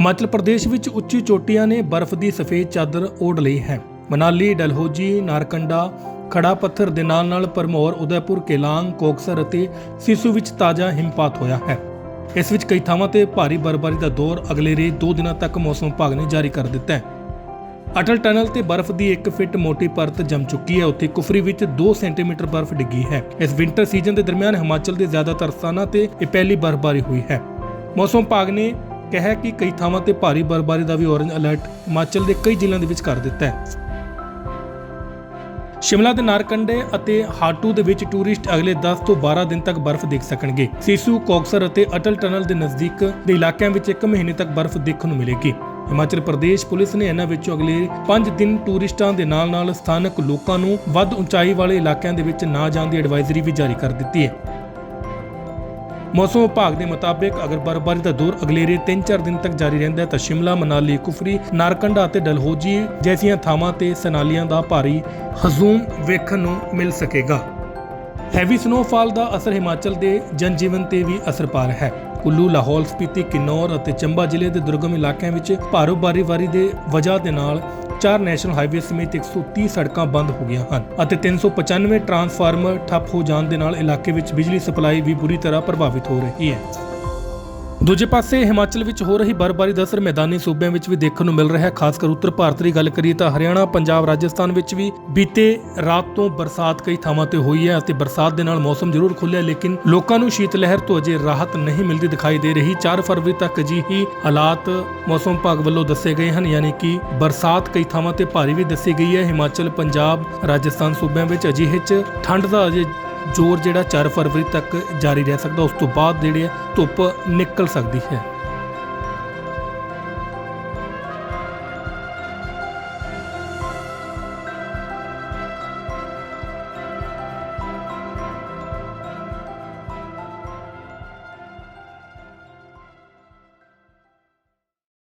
ਹਿਮਾਚਲ ਪ੍ਰਦੇਸ਼ ਵਿੱਚ ਉੱਚੀ ਚੋਟੀਆਂ ਨੇ ਬਰਫ਼ ਦੀ ਸਫੇਦ ਚਾਦਰ ਓੜ ਲਈ ਹੈ। ਮਨਾਲੀ, ਡਲਹੌਜੀ, ਨਾਰਕੰਡਾ ਖੜਾ ਪੱਥਰ ਦੇ ਨਾਲ ਨਾਲ ਪਰਮੌਰ ਉਦੈਪੁਰ, ਕੇਲਾਂਗ, ਕੋਕਸਰ ਅਤੇ ਸਿਸੂ ਵਿੱਚ ਤਾਜ਼ਾ ਹਿਮਪਾਤ ਹੋਇਆ ਹੈ। ਇਸ ਵਿੱਚ ਕਈ ਥਾਵਾਂ ਤੇ ਭਾਰੀ ਬਰਫ਼ਬਾਰੀ ਦਾ ਦੌਰ ਅਗਲੇ ਰੇ 2 ਦਿਨਾਂ ਤੱਕ ਮੌਸਮ ਵਿਭਾਗ ਨੇ ਜਾਰੀ ਕਰ ਦਿੱਤਾ ਹੈ। ਅਟਲ ਟਨਲ ਤੇ ਬਰਫ਼ ਦੀ 1 ਫਿਟ ਮੋਟੀ ਪਰਤ ਜੰਮ ਚੁੱਕੀ ਹੈ। ਉੱਥੇ ਕੁਫਰੀ ਵਿੱਚ 2 ਸੈਂਟੀਮੀਟਰ ਬਰਫ਼ ਡਿੱਗੀ ਹੈ। ਇਸ ਵਿੰਟਰ ਸੀਜ਼ਨ ਦੇ ਦਰਮਿਆਨ ਹਿਮਾਚਲ ਦੇ ਜ਼ਿਆਦਾਤਰ ਸਥਾਨਾਂ ਤੇ ਇਹ ਪਹਿਲੀ ਬਰਫ਼ਬਾਰੀ ਹੋਈ ਹੈ। ਮੌਸਮ ਵਿਭਾਗ ਨੇ ਕਿਹਾ ਕਿ ਕਈ ਥਾਵਾਂ ਤੇ ਭਾਰੀ ਬਰਫ਼ਬਾਰੀ ਦਾ ਵੀ ਔਰੇਂਜ ਅਲਰਟ ਹਿਮਾਚਲ ਦੇ ਕਈ ਜ਼ਿਲ੍ਹਿਆਂ ਦੇ ਵਿੱਚ ਕਰ ਦਿੱਤਾ ਹੈ। ਸ਼ਿਮਲਾ ਦੇ ਨਾਰਕੰਡੇ ਅਤੇ ਹਾਟੂ ਦੇ ਵਿੱਚ ਟੂਰਿਸਟ ਅਗਲੇ 10 ਤੋਂ 12 ਦਿਨ ਤੱਕ ਬਰਫ਼ ਦੇਖ ਸਕਣਗੇ। ਸਿਸੂ, ਕੋਕਸਰ ਅਤੇ ਅਟਲ ਟਨਲ ਦੇ ਨਜ਼ਦੀਕ ਦੇ ਇਲਾਕਿਆਂ ਵਿੱਚ 1 ਮਹੀਨੇ ਤੱਕ ਬਰਫ਼ ਦੇਖਣ ਨੂੰ ਮਿਲੇਗੀ। ਹਿਮਾਚਲ ਪ੍ਰਦੇਸ਼ ਪੁਲਿਸ ਨੇ ਇਹਨਾਂ ਵਿੱਚੋਂ ਅਗਲੇ 5 ਦਿਨ ਟੂਰਿਸਟਾਂ ਦੇ ਨਾਲ-ਨਾਲ ਸਥਾਨਕ ਲੋਕਾਂ ਨੂੰ ਵੱਧ ਉਚਾਈ ਵਾਲੇ ਇਲਾਕਿਆਂ ਦੇ ਵਿੱਚ ਨਾ ਜਾਣ ਦੀ ਐਡਵਾਈਜ਼ਰੀ ਵੀ ਜਾਰੀ ਕਰ ਦਿੱਤੀ ਹੈ। ਮੌਸਮ ਵਿਭਾਗ ਦੇ ਮੁਤਾਬਿਕ ਅਗਰ ਬਰਫ਼ਬਾਰੀ ਦਾ ਦੌਰ ਅਗਲੇਰੇ 3-4 ਦਿਨ ਤੱਕ ਜਾਰੀ ਰਹਿੰਦਾ ਹੈ ਤਾਂ ਸ਼ਿਮਲਾ, ਮਨਾਲੀ, ਕੁਫਰੀ, ਨਾਰਕੰਡਾ ਅਤੇ ਡਲਹੌਜੀ ਜੈਸੀਆਂ ਥਾਵਾਂ ਤੇ ਸਨਾਲੀਆਂ ਦਾ ਭਾਰੀ ਹਜ਼ੂਮ ਵੇਖਣ ਨੂੰ ਮਿਲ ਸਕੇਗਾ। ਹੈਵੀ ਸਨੋਫਾਲ ਦਾ ਅਸਰ ਹਿਮਾਚਲ ਦੇ ਜਨਜੀਵਨ ਤੇ ਵੀ ਅਸਰ ਪਾ ਰਿਹਾ ਹੈ। ਕੁੱਲੂ, ਲਾਹੌਲ ਸਪੀਤੀ, ਕਿਨੌਰ ਅਤੇ ਚੰਬਾ ਜ਼ਿਲ੍ਹੇ ਦੇ ਦੁਰਗਮ ਇਲਾਕਿਆਂ ਵਿੱਚ ਭਾਰੂ ਬਾਰੀ ਵਾਰੀ ਦੇ ਵਜ੍ਹਾ ਦੇ ਨਾਲ ਚਾਰ ਨੈਸ਼ਨਲ ਹਾਈਵੇ ਸਮੇਤ 130 ਸੜਕਾਂ ਬੰਦ ਹੋ ਗਈਆਂ ਹਨ ਅਤੇ 395 ਟਰਾਂਸਫਾਰਮਰ ਠੱਪ ਹੋ ਜਾਣ ਦੇ ਨਾਲ ਇਲਾਕੇ ਵਿੱਚ ਬਿਜਲੀ ਸਪਲਾਈ ਵੀ ਬੁਰੀ ਤਰ੍ਹਾਂ ਪ੍ਰਭਾਵਿਤ ਹੋ ਰਹੀ ਹੈ। ਦੂਜੇ ਪਾਸੇ ਹਿਮਾਚਲ ਵਿੱਚ ਹੋ ਰਹੀ ਬਰਫ਼ਬਾਰੀ ਦਾ ਅਸਰ ਮੈਦਾਨੀ ਸੂਬਿਆਂ ਵਿੱਚ ਵੀ ਦੇਖਣ ਨੂੰ ਮਿਲ ਰਿਹਾ ਹੈ। ਖਾਸ ਕਰ ਉੱਤਰ ਭਾਰਤ ਦੀ ਗੱਲ ਕਰੀਏ ਤਾਂ ਹਰਿਆਣਾ, ਪੰਜਾਬ, ਰਾਜਸਥਾਨ ਵਿੱਚ ਵੀ ਬੀਤੇ ਰਾਤ ਤੋਂ ਬਰਸਾਤ ਕਈ ਥਾਵਾਂ ਤੇ ਹੋਈ ਹੈ ਅਤੇ ਬਰਸਾਤ ਦੇ ਨਾਲ ਮੌਸਮ ਜ਼ਰੂਰ ਖੁੱਲਿਆ ਲੇਕਿਨ ਲੋਕਾਂ ਨੂੰ ਸ਼ੀਤ ਲਹਿਰ ਤੋਂ ਅਜੇ ਰਾਹਤ ਨਹੀਂ ਮਿਲਦੀ ਦਿਖਾਈ ਦੇ ਰਹੀ। 4 ਫਰਵਰੀ ਤੱਕ ਅਜਿਹੀ ਹਾਲਾਤ ਮੌਸਮ ਵਿਭਾਗ ਵੱਲੋਂ ਦੱਸੇ ਗਏ ਹਨ, ਯਾਨੀ ਕਿ ਬਰਸਾਤ ਕਈ ਥਾਵਾਂ ਤੇ ਭਾਰੀ ਵੀ ਦੱਸੀ ਗਈ ਹੈ। ਹਿਮਾਚਲ, ਪੰਜਾਬ, ਰਾਜਸਥਾਨ ਸੂਬਿਆਂ ਵਿੱਚ ਅਜਿਹੇ 'ਚ ਠੰਡ ਦਾ ਅਜੇ ਜ਼ੋਰ ਜਿਹੜਾ 4 ਫਰਵਰੀ ਤੱਕ ਜਾਰੀ ਰਹਿ ਸਕਦਾ, ਉਸ ਤੋਂ ਬਾਅਦ ਜਿਹੜੀ ਹੈ ਧੁੱਪ ਨਿਕਲ ਸਕਦੀ ਹੈ।